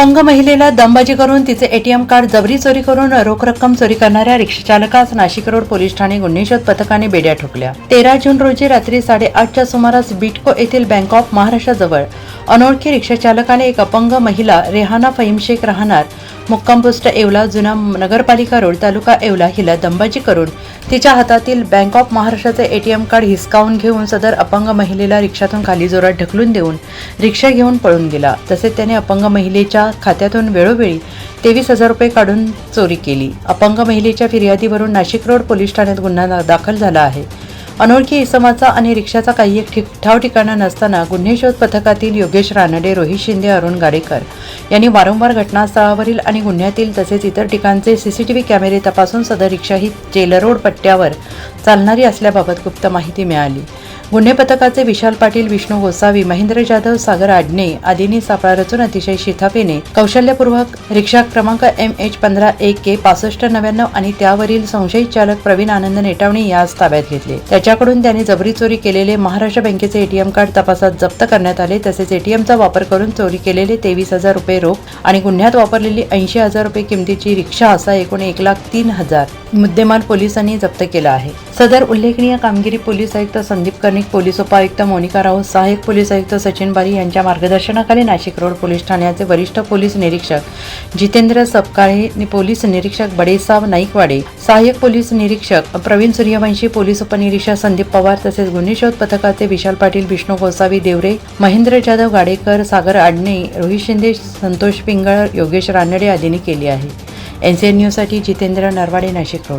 अपंग महिलेला दमबाजी करून तिचे एटीएम कार्ड जबरी चोरी करून रोख रक्कम चोरी करणाऱ्या रिक्षाचालकास नाशिक रोड पोलीस ठाणे गुन्हे शोध पथकाने बेड्या ठोकल्या. तेरा जून रोजी रात्री साडेआठच्या सुमारास बिटको येथील बँक ऑफ महाराष्ट्राजवळ अनोळखी रिक्षाचालकाने एक अपंग महिला रेहाना फहीम शेख राहणार मुक्काम पोस्ट येवला जुना नगरपालिका रोड तालुका येवला हिला दंबाजी करून तिच्या हातातील बँक ऑफ महाराष्ट्राचे एटीएम कार्ड हिसकावून घेऊन सदर अपंग महिलेला रिक्षातून खाली जोरात ढकलून देऊन रिक्षा घेऊन पळून गेला. तसेच त्याने अपंग महिलेच्या खात्यातून वेळोवेळी तेवीस हजार रुपये काढून चोरी केली. अपंग महिलेच्या फिर्यादीवरून नाशिक रोड पोलीस ठाण्यात गुन्हा दाखल झाला आहे. अनोळखी इसमाचा आणि रिक्षाचा काही एक ठिक ठाव ठिकाणा नसताना गुन्हे शोध पथकातील योगेश रानडे रोहित शिंदे अरुण गाडेकर यांनी वारंवार घटनास्थळावरील आणि गुन्ह्यातील तसेच इतर ठिकाणचे सीसीटीव्ही कॅमेरे तपासून सदर रिक्षा ही जेलरोड पट्ट्यावर चालणारी असल्याबाबत गुप्त माहिती मिळाली. गुन्हे पथकाचे विशाल पाटील विष्णू गोसावी महेंद्र जाधव सागर आडणे आदींनी सापळा रचून अतिशय शिथापेने कौशल्यपूर्वक रिक्षा क्रमांक एम एच पंधरा एक के पासष्ट नव्याण्णव आणि त्यावरील संशयित चालक प्रवीण आनंद नेटावणे यास ताब्यात घेतले. त्याच्याकडून त्याने जबरी चोरी केलेले महाराष्ट्र बँकेचे एटीएम कार्ड तपासात जप्त करण्यात आले तसेच एटीएमचा वापर करून चोरी केलेले तेवीस हजार रुपये रोख आणि गुन्ह्यात वापरलेली ऐंशी हजार रुपये किमतीची रिक्षा असा एकूण एक लाख तीन हजार मुद्देमाल पोलिसांनी जप्त केला आहे. सदर उल्लेखनीय कामगिरी पोलीस आयुक्त संदीप कर्णिक पोलीस उपायुक्त मोनिका राऊत सहाय्यक पोलीस आयुक्त सचिन बारी यांच्या मार्गदर्शनाखाली नाशिक रोड पोलीस ठाण्याचे वरिष्ठ पोलीस निरीक्षक जितेंद्र सपकाळे पोलीस निरीक्षक बडेसाव नाईकवाडे सहाय्यक पोलीस निरीक्षक प्रवीण सूर्यवंशी पोलीस उपनिरीक्षक संदीप पवार तसेच गुन्हे शोध पथकाचे विशाल पाटील विष्णू गोसावी देवरे महेंद्र जाधव गाडेकर सागर आडणे रोहित शिंदे संतोष पिंगळ योगेश रानडे आदींनी केली आहे. एनसीएन न्यूजसाठी जितेंद्र नरवाडे नाशिक रोड.